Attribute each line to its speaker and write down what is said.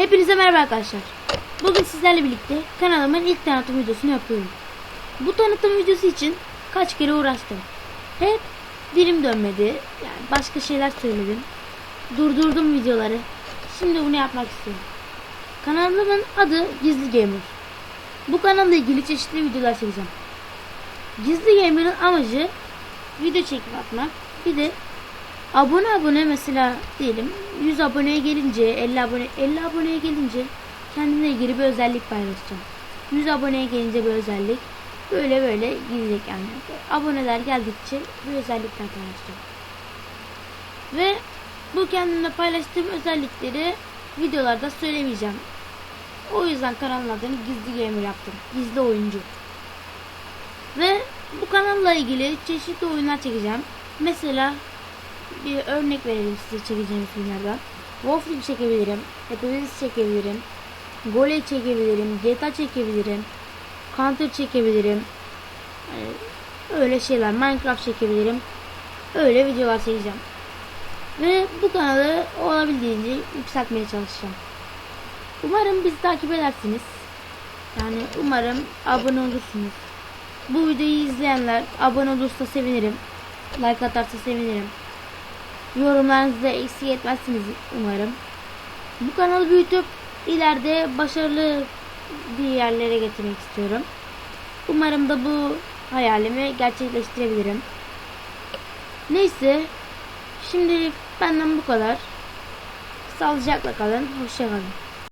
Speaker 1: Hepinize merhaba arkadaşlar. Bugün sizlerle birlikte kanalımın ilk tanıtım videosunu yapıyorum. Bu tanıtım videosu için kaç kere uğraştım. Hep dilim dönmedi. Yani başka şeyler söyledim. Durdurdum videoları. Şimdi bunu yapmak istiyorum. Kanalımın adı Gizli Gamer. Bu kanalla ilgili çeşitli videolar çekeceğim. Gizli Gamer'ın amacı video çekip atmak. Bir de abone abone mesela diyelim 100 aboneye gelince 50 abone 50 aboneye gelince kendine ilgili bir özellik paylaşacağım. 100 aboneye gelince bir özellik böyle böyle gidecek yani. Aboneler geldikçe bu özellikler paylaşacağım. Ve bu kendimle paylaştığım özellikleri videolarda söylemeyeceğim. O yüzden kanalın adını Gizli Gamer yaptım. Gizli oyuncu. Ve bu kanalla ilgili çeşitli oyunlar çekeceğim. Mesela bir örnek verelim size çekeceğim filmlerden. Wolf Team çekebilirim. Hepimiz çekebilirim. Gole çekebilirim. GTA çekebilirim. Counter çekebilirim. Ee, öyle şeyler. Minecraft çekebilirim. Öyle videolar çekeceğim. Ve bu kanalı olabildiğince yükseltmeye çalışacağım. Umarım bizi takip edersiniz. Yani umarım abone olursunuz. Bu videoyu izleyenler abone olursa sevinirim. Like atarsa sevinirim. Yorumlarınızı eksik etmezsiniz umarım. Bu kanalı büyütüp ileride başarılı bir yerlere getirmek istiyorum. Umarım da bu hayalimi gerçekleştirebilirim. Neyse. Şimdilik benden bu kadar. Sağlıcakla kalın. Hoşçakalın.